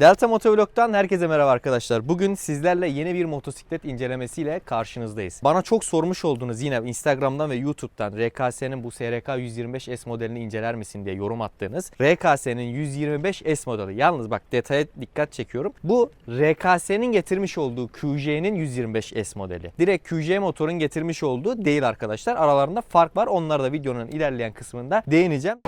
Delta Motovlog'dan herkese merhaba arkadaşlar. Bugün sizlerle yeni bir motosiklet incelemesiyle karşınızdayız. Bana çok sormuş oldunuz yine Instagram'dan ve YouTube'dan RKS'nin bu SRK 125S modelini inceler misin diye yorum attığınız RKS'nin 125S modeli. Yalnız bak detaya dikkat çekiyorum. Bu RKS'nin getirmiş olduğu QJ'nin 125S modeli. Direkt QJ motorun getirmiş olduğu değil arkadaşlar. Aralarında fark var. Onları da videonun ilerleyen kısmında değineceğim.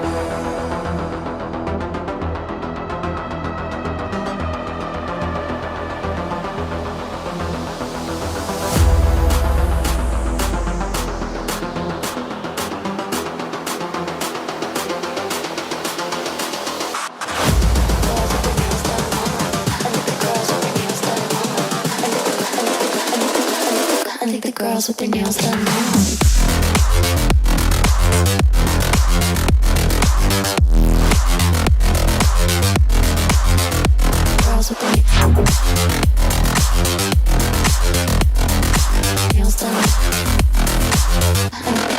Think the girls with their nails done.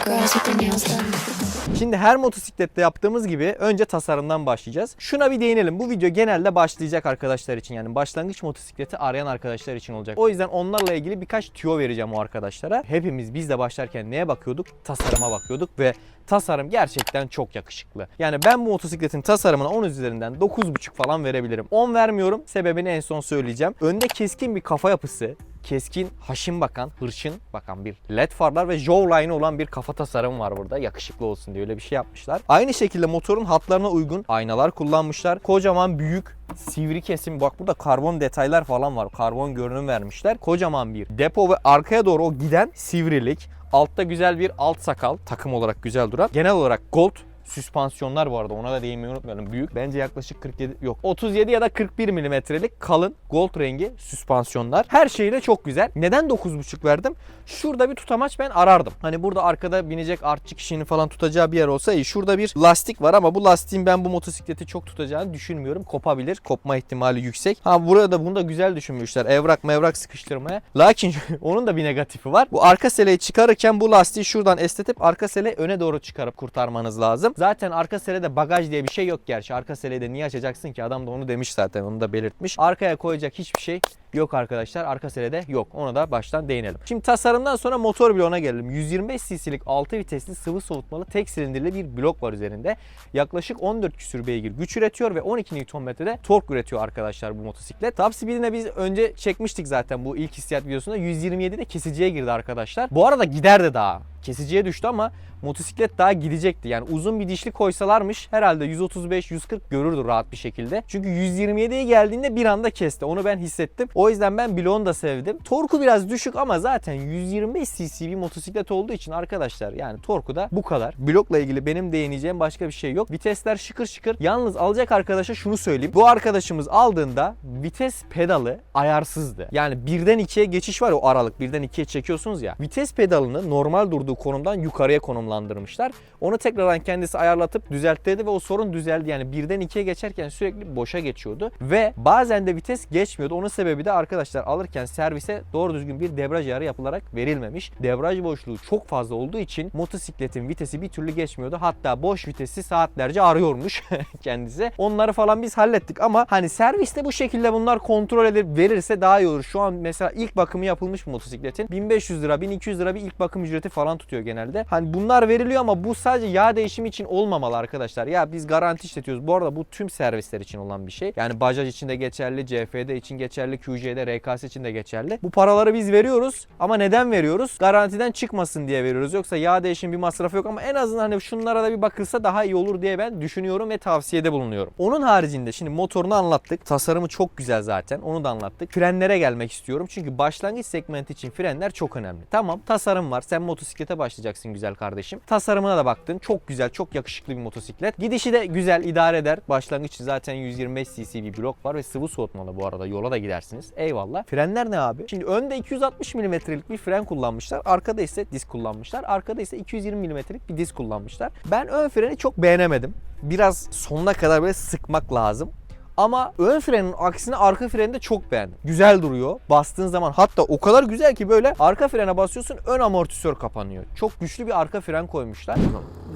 Girls with their nails done. Şimdi her motosiklette yaptığımız gibi önce tasarımdan başlayacağız. Şuna bir değinelim. Bu video genelde başlayacak arkadaşlar için yani başlangıç motosikleti arayan arkadaşlar için olacak. O yüzden onlarla ilgili birkaç tüyo vereceğim o arkadaşlara. Hepimiz biz de başlarken neye bakıyorduk? Tasarıma bakıyorduk ve tasarım gerçekten çok yakışıklı. Yani ben bu motosikletin tasarımına 10 üzerinden 9.5 falan verebilirim. 10 vermiyorum. Sebebini en son söyleyeceğim. Önde keskin bir kafa yapısı, keskin, haşin bakan, hırçın bakan bir led farlar ve jawline olan bir kafa tasarımı var burada. Yakışıklı olsun diye öyle bir şey yapmışlar. Aynı şekilde motorun hatlarına uygun aynalar kullanmışlar. Kocaman büyük sivri kesim. Bak burada karbon detaylar falan var. Karbon görünüm vermişler. Kocaman bir depo ve arkaya doğru o giden sivrilik. Altta güzel bir alt sakal. Takım olarak güzel duran. Genel olarak gold süspansiyonlar bu arada ona da değinmeyi unutmayalım. Büyük. Bence yaklaşık 47 yok 37 ya da 41 milimetrelik kalın gold rengi süspansiyonlar. Her şeyle çok güzel. Neden 9.5 verdim? Şurada bir tutamaç ben arardım. Hani burada arkada binecek artçı kişinin falan tutacağı bir yer olsa iyi. Şurada bir lastik var ama bu lastiğin ben bu motosikleti çok tutacağını düşünmüyorum. Kopabilir. Kopma ihtimali yüksek. Ha burada bunu da güzel düşünmüşler. Evrak mevrak sıkıştırmaya. Lakin onun da bir negatifi var. Bu arka seleyi çıkarırken bu lastiği şuradan estetip arka seleyi öne doğru çıkarıp kurtarmanız lazım. Zaten arka selede bagaj diye bir şey yok gerçi. Arka seleyi de niye açacaksın ki? Adam da onu demiş zaten. Onu da belirtmiş. Arkaya koyacak hiçbir şey yok arkadaşlar. Arka selede yok. Ona da baştan değinelim. Şimdi tasarımdan sonra motor bloğuna gelelim. 125 cc'lik 6 vitesli sıvı soğutmalı tek silindirli bir blok var üzerinde. Yaklaşık 14 küsür beygir güç üretiyor ve 12 Nm'de tork üretiyor arkadaşlar bu motosiklet. Top speed'ine biz önce çekmiştik zaten bu ilk hissiyat videosunda. 127'de kesiciye girdi arkadaşlar. Bu arada gider de daha. Kesiciye düştü ama motosiklet daha gidecekti. Yani uzun bir dişli koysalarmış herhalde 135-140 görürdü rahat bir şekilde. Çünkü 127'ye geldiğinde bir anda kesti. Onu ben hissettim. O yüzden ben bloğunu da sevdim. Torku biraz düşük ama zaten 125 cc bir motosiklet olduğu için arkadaşlar yani torku da bu kadar. Blokla ilgili benim değineceğim başka bir şey yok. Vitesler şıkır şıkır. Yalnız alacak arkadaşa şunu söyleyeyim. Bu arkadaşımız aldığında vites pedalı ayarsızdı. Yani birden ikiye geçiş var o aralık. Birden ikiye çekiyorsunuz ya. Vites pedalını normal durduğu konumdan yukarıya konumlandırmışlar. Onu tekrardan kendisi ayarlatıp düzelttirdi ve o sorun düzeldi. Yani birden ikiye geçerken sürekli boşa geçiyordu. Ve bazen de vites geçmiyordu. Onun sebebi de arkadaşlar alırken servise doğru düzgün bir debriyaj ayarı yapılarak verilmemiş. Debriyaj boşluğu çok fazla olduğu için motosikletin vitesi bir türlü geçmiyordu. Hatta boş vitesi saatlerce arıyormuş kendisi. Onları falan biz hallettik ama hani serviste bu şekilde bunlar kontrol edip verirse daha iyi olur. Şu an mesela ilk bakımı yapılmış motosikletin 1500 lira 1200 lira bir ilk bakım ücreti falan tutuyor genelde. Hani bunlar veriliyor ama bu sadece yağ değişimi için olmamalı arkadaşlar. Ya biz garanti işletiyoruz. Bu arada bu tüm servisler için olan bir şey. Yani Bajaj için de geçerli, CFD için geçerli, QJ'de, RKS için de geçerli. Bu paraları biz veriyoruz ama neden veriyoruz? Garantiden çıkmasın diye veriyoruz. Yoksa yağ değişim bir masrafı yok ama en azından hani şunlara da bir bakılsa daha iyi olur diye ben düşünüyorum ve tavsiyede bulunuyorum. Onun haricinde şimdi motorunu anlattık. Tasarımı çok güzel zaten. Onu da anlattık. Frenlere gelmek istiyorum. Çünkü başlangıç segmenti için frenler çok önemli. Tamam tasarım var. Sen motosiklete başlayacaksın güzel kardeşim. Tasarımına da baktın. Çok güzel, çok yakışıklı bir motosiklet. Gidişi de güzel, idare eder. Başlangıç zaten 125 cc bir blok var ve sıvı soğutmalı bu arada. Yola da gidersiniz. Eyvallah. Frenler ne abi? Şimdi önde 260 mm'lik bir fren kullanmışlar. Arkada ise disk kullanmışlar. Arkada ise 220 mm'lik bir disk kullanmışlar. Ben ön freni çok beğenemedim. Biraz sonuna kadar böyle sıkmak lazım. Ama ön frenin aksine arka freni de çok beğendim. Güzel duruyor. Bastığın zaman hatta o kadar güzel ki böyle arka frene basıyorsun ön amortisör kapanıyor. Çok güçlü bir arka fren koymuşlar.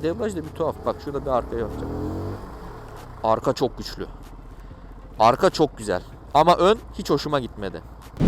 Debriyaj da bir tuhaf. Bak şurada bir arka yapacağım. Arka çok güçlü. Arka çok güzel. Ama ön hiç hoşuma gitmedi.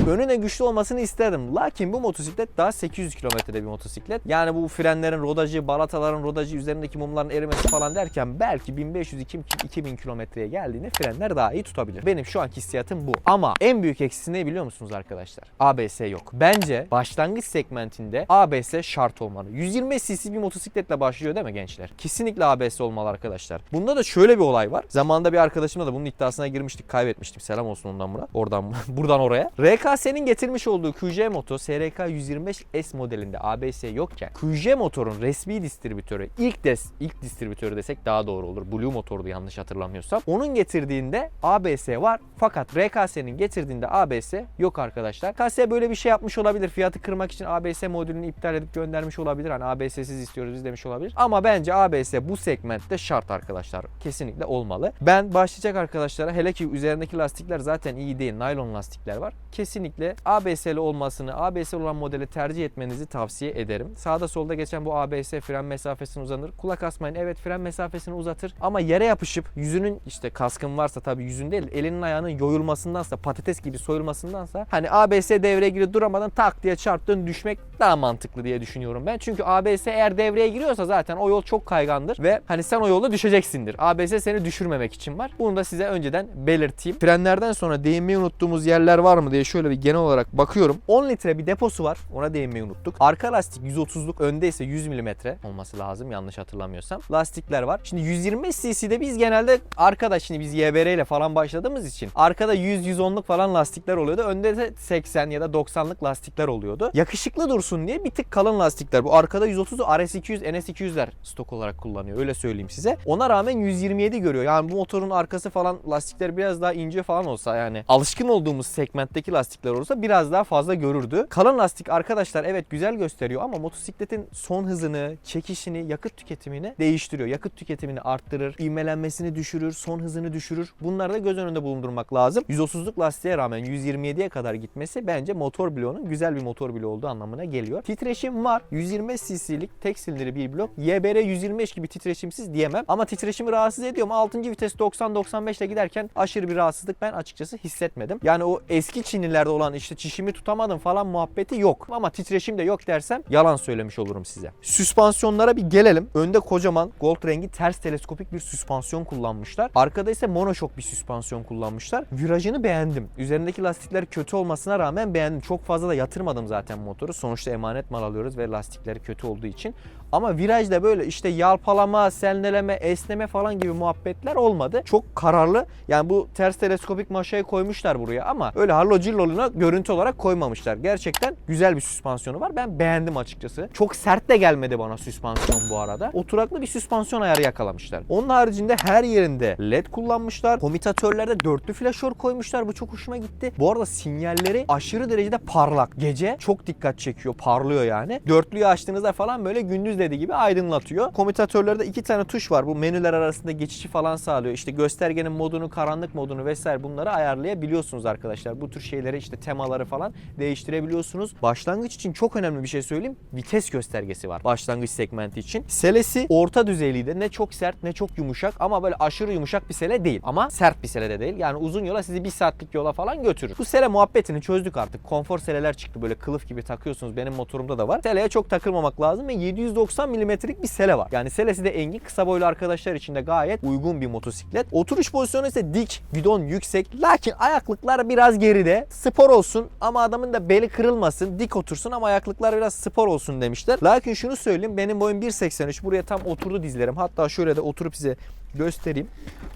Önüne güçlü olmasını isterdim. Lakin bu motosiklet daha 800 kilometrede bir motosiklet. Yani bu frenlerin rodajı, balataların rodajı, üzerindeki mumların erimesi falan derken belki 1500-2000 kilometreye geldiğinde frenler daha iyi tutabilir. Benim şu anki hissiyatım bu. Ama en büyük eksisi ne biliyor musunuz arkadaşlar? ABS yok. Bence başlangıç segmentinde ABS şart olmalı. 125 cc bir motosikletle başlıyor değil mi gençler? Kesinlikle ABS olmalı arkadaşlar. Bunda da şöyle bir olay var. Zamanında bir arkadaşımla da bunun iddiasına girmiştik, kaybetmiştim. Selam olsun ondan buna. Oradan buradan oraya. RKS'nin getirmiş olduğu QJ Moto SRK 125S modelinde ABS yokken QJ motorun resmi distribütörü ilk des ilk distribütörü desek daha doğru olur. Blue motordu yanlış hatırlamıyorsam. Onun getirdiğinde ABS var fakat RKS'nin getirdiğinde ABS yok arkadaşlar. KS böyle bir şey yapmış olabilir. Fiyatı kırmak için ABS modülünü iptal edip göndermiş olabilir. Hani ABS'siz istiyoruz biz demiş olabilir. Ama bence ABS bu segmentte şart arkadaşlar. Kesinlikle olmalı. Ben başlayacak arkadaşlara hele ki üzerindeki lastikler zaten iyi değil. Naylon lastikler var. Kesinlikle ABS'li olmasını, ABS'li olan modeli tercih etmenizi tavsiye ederim. Sağda solda geçen bu ABS fren mesafesini uzanır. Kulak asmayın. Evet fren mesafesini uzatır ama yere yapışıp yüzünün işte kaskın varsa tabii yüzün değil elinin ayağının yoyulmasındansa patates gibi soyulmasındansa hani ABS devreye girip duramadan tak diye çarptın düşmek daha mantıklı diye düşünüyorum ben. Çünkü ABS eğer devreye giriyorsa zaten o yol çok kaygandır ve hani sen o yolda düşeceksindir. ABS seni düşürmemek için var. Bunu da size önceden belirteyim. Frenlerden sonra değinmeyi unuttuğumuz yerler var mı diye şöyle bir genel olarak bakıyorum. 10 litre bir deposu var. Ona değinmeyi unuttuk. Arka lastik 130'luk önde ise 100 mm olması lazım yanlış hatırlamıyorsam. Lastikler var. Şimdi 125 cc'de biz genelde arkada şimdi biz YBR ile falan başladığımız için arkada 100-110'luk falan lastikler oluyordu. Önde de 80 ya da 90'lık lastikler oluyordu. Yakışıklı dursun diye bir tık kalın lastikler. Bu arkada 130'u RS200, NS200'ler stok olarak kullanıyor. Öyle söyleyeyim size. Ona rağmen 127 görüyor. Yani bu motorun arkası falan lastikler biraz daha ince falan olsa yani alışkın olduğumuz segmentteki lastikler olursa biraz daha fazla görürdü. Kalın lastik arkadaşlar evet güzel gösteriyor ama motosikletin son hızını, çekişini, yakıt tüketimini değiştiriyor. Yakıt tüketimini arttırır, ivmelenmesini düşürür, son hızını düşürür. Bunları da göz önünde bulundurmak lazım. 130'luk lastiğe rağmen 127'ye kadar gitmesi bence motor bloğunun güzel bir motor bloğu olduğu anlamına geliyor. Titreşim var. 125 cc'lik tek silindirli bir blok. YBR 125 gibi titreşimsiz diyemem. Ama titreşimi rahatsız ediyor mu? 6. vites 90-95 ile giderken aşırı bir rahatsızlık ben açıkçası hissetmedim. Yani o eski Çinlilerde olan işte çişimi tutamadım falan muhabbeti yok. Ama titreşim de yok dersem yalan söylemiş olurum size. Süspansiyonlara bir gelelim. Önde kocaman gold rengi ters teleskopik bir süspansiyon kullanmışlar. Arkada ise monoşok bir süspansiyon kullanmışlar. Virajını beğendim. Üzerindeki lastikler kötü olmasına rağmen beğendim. Çok fazla da yatırmadım zaten motoru. Sonuçta emanet mal alıyoruz ve lastikleri kötü olduğu için. Ama virajda böyle işte yalpalama, sendeleme, esneme falan gibi muhabbetler olmadı. Çok kararlı. Yani bu ters teleskopik maşayı koymuşlar buraya ama öyle Harlow Cillol'una görüntü olarak koymamışlar. Gerçekten güzel bir süspansiyonu var. Ben beğendim açıkçası. Çok sert de gelmedi bana süspansiyon bu arada. Oturaklı bir süspansiyon ayarı yakalamışlar. Onun haricinde her yerinde led kullanmışlar. Komutatörlerde dörtlü flaşör koymuşlar. Bu çok hoşuma gitti. Bu arada sinyalleri aşırı derecede parlak. Gece çok dikkat çekiyor. Parlıyor yani. Dörtlüyü açtığınızda falan böyle gündüz dediği gibi aydınlatıyor. Komutatörlerde iki tane tuş var. Bu menüler arasında geçişi falan sağlıyor. İşte göstergenin modunu, karanlık modunu vesaire bunları ayarlayabiliyorsunuz arkadaşlar. Bu tür şeyleri işte temaları falan değiştirebiliyorsunuz. Başlangıç için çok önemli bir şey söyleyeyim. Vites göstergesi var başlangıç segmenti için. Selesi orta düzeyliydi. Ne çok sert ne çok yumuşak ama böyle aşırı yumuşak bir sele değil. Ama sert bir sele de değil. Yani uzun yola sizi bir saatlik yola falan götürür. Bu sele muhabbetini çözdük artık. Konfor seleler çıktı böyle kılıf gibi takıyorsunuz. Benim motorumda da var. Seleye çok takılmamak lazım ve 790 milimetrelik bir sele var. Yani selesi de engin kısa boylu arkadaşlar için de gayet uygun bir motosiklet. Oturuş pozisyonu ise dik, gidon yüksek. Lakin ayaklıklar biraz geride. Spor olsun ama adamın da beli kırılmasın. Dik otursun ama ayaklıklar biraz spor olsun demişler. Lakin şunu söyleyeyim benim boyum 1.83. Buraya tam oturdu dizlerim. Hatta şöyle de oturup size göstereyim.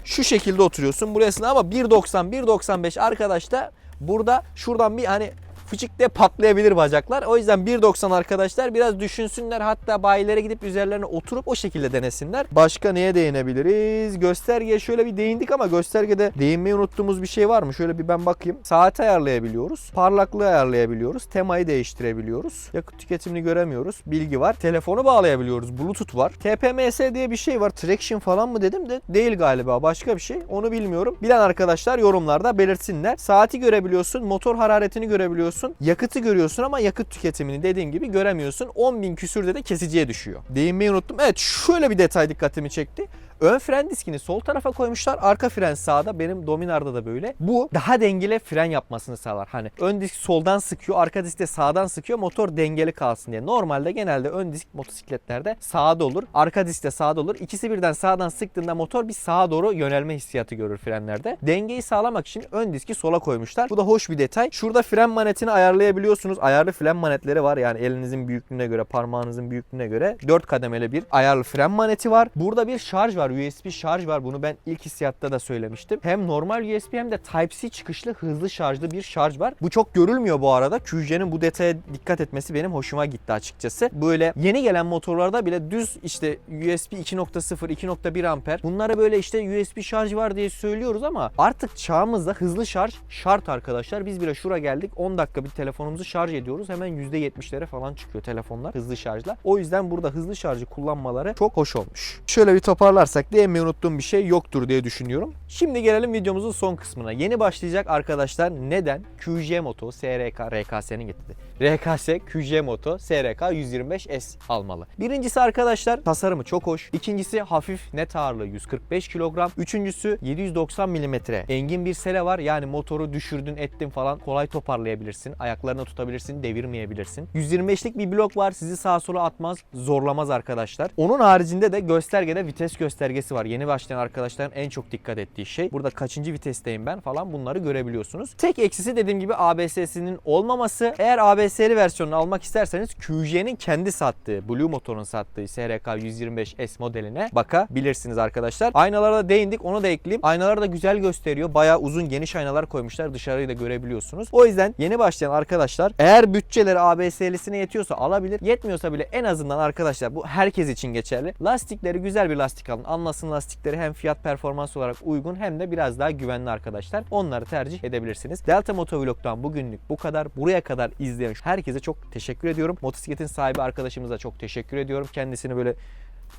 Şu şekilde oturuyorsun burasına ama 1.90 1.95 arkadaş da burada şuradan bir hani fıçık diye patlayabilir bacaklar. O yüzden 1.90 arkadaşlar biraz düşünsünler. Hatta bayilere gidip üzerlerine oturup o şekilde denesinler. Başka neye değinebiliriz? Göstergeye şöyle bir değindik ama göstergede değinmeyi unuttuğumuz bir şey var mı? Şöyle bir ben bakayım. Saati ayarlayabiliyoruz. Parlaklığı ayarlayabiliyoruz. Temayı değiştirebiliyoruz. Yakıt tüketimini göremiyoruz. Bilgi var. Telefonu bağlayabiliyoruz. Bluetooth var. TPMS diye bir şey var. Traction falan mı dedim de değil galiba. Başka bir şey. Onu bilmiyorum. Bilen arkadaşlar yorumlarda belirtsinler. Saati görebiliyorsun. Motor hararetini görebiliyorsun. Yakıtı görüyorsun ama yakıt tüketimini dediğim gibi göremiyorsun. 10.000 küsürde de kesiciye düşüyor. Değinmeyi unuttum. Evet şöyle bir detay dikkatimi çekti. Ön fren diskini sol tarafa koymuşlar. Arka fren sağda. Benim Dominar'da da böyle. Bu daha dengeli fren yapmasını sağlar. Hani ön disk soldan sıkıyor, arka disk de sağdan sıkıyor. Motor dengeli kalsın diye. Normalde genelde ön disk motosikletlerde sağda olur. Arka disk de sağda olur. İkisi birden sağdan sıktığında motor bir sağa doğru yönelme hissiyatı görür frenlerde. Dengeyi sağlamak için ön diski sola koymuşlar. Bu da hoş bir detay. Şurada fren manetini ayarlayabiliyorsunuz. Ayarlı fren manetleri var. Yani elinizin büyüklüğüne göre, parmağınızın büyüklüğüne göre 4 kademeli bir ayarlı fren maneti var. Burada bir şarj var. USB şarj var. Bunu ben ilk hissiyatta da söylemiştim. Hem normal USB hem de Type-C çıkışlı hızlı şarjlı bir şarj var. Bu çok görülmüyor bu arada. QJ'nin bu detaya dikkat etmesi benim hoşuma gitti açıkçası. Böyle yeni gelen motorlarda bile düz işte USB 2.0, 2.1 amper. Bunlara böyle işte USB şarj var diye söylüyoruz ama artık çağımızda hızlı şarj şart arkadaşlar. Biz bile şura geldik 10 dakika bir telefonumuzu şarj ediyoruz. Hemen %70'lere falan çıkıyor telefonlar hızlı şarjla. O yüzden burada hızlı şarjı kullanmaları çok hoş olmuş. Şöyle bir toparlarsak değinmeyi unuttuğum bir şey yoktur diye düşünüyorum. Şimdi gelelim videomuzun son kısmına. Yeni başlayacak arkadaşlar neden QJ Moto SRK RKS'nin getirdi. RKS QJ Moto SRK 125S almalı. Birincisi arkadaşlar tasarımı çok hoş. İkincisi hafif net ağırlığı 145 kilogram. Üçüncüsü 790 milimetre. Engin bir sele var. Yani motoru düşürdün ettin falan kolay toparlayabilirsin. Ayaklarına tutabilirsin, devirmeyebilirsin. 125'lik bir blok var. Sizi sağa sola atmaz, zorlamaz arkadaşlar. Onun haricinde de göstergede vites göstergesi var. Yeni başlayan arkadaşların en çok dikkat ettiği şey. Burada kaçıncı vitesteyim ben falan bunları görebiliyorsunuz. Tek eksisi dediğim gibi ABS'sinin olmaması. Eğer ABS'li versiyonunu almak isterseniz QJ'nin kendi sattığı, Blue Motor'un sattığı SRK 125S modeline bakabilirsiniz arkadaşlar. Aynalara da değindik onu da ekleyeyim. Aynalar da güzel gösteriyor. Bayağı uzun geniş aynalar koymuşlar. Dışarıyı da görebiliyorsunuz. O yüzden yeni başlayan arkadaşlar eğer bütçeleri ABS'lisine yetiyorsa alabilir. Yetmiyorsa bile en azından arkadaşlar bu herkes için geçerli. Lastikleri güzel bir lastik alın. Anlasın lastikleri hem fiyat performans olarak uygun hem de biraz daha güvenli arkadaşlar. Onları tercih edebilirsiniz. Delta Motovlog'dan bugünlük bu kadar. Buraya kadar izleyen herkese çok teşekkür ediyorum. Motosikletin sahibi arkadaşımıza çok teşekkür ediyorum. Kendisini böyle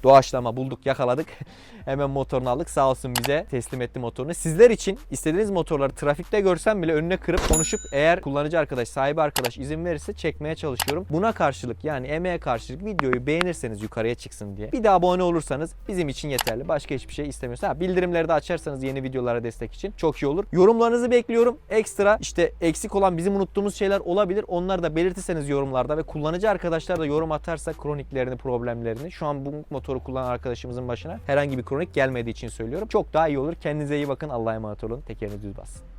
doğaçlama bulduk yakaladık. Hemen motorunu aldık sağ olsun bize teslim etti motorunu. Sizler için istediğiniz motorları trafikte görsem bile önüne kırıp konuşup eğer kullanıcı arkadaş sahibi arkadaş izin verirse çekmeye çalışıyorum. Buna karşılık yani emeğe karşılık videoyu beğenirseniz yukarıya çıksın diye. Bir de abone olursanız bizim için yeterli. Başka hiçbir şey istemiyoruz. Ha, bildirimleri de açarsanız yeni videolara destek için çok iyi olur. Yorumlarınızı bekliyorum. Ekstra işte eksik olan bizim unuttuğumuz şeyler olabilir. Onları da belirtirseniz yorumlarda ve kullanıcı arkadaşlar da yorum atarsa kroniklerini, problemlerini şu an bu motoru kullanan arkadaşımızın başına herhangi bir kronik gelmediği için söylüyorum. Çok daha iyi olur. Kendinize iyi bakın. Allah'a emanet olun. Tekeriniz düz bassın.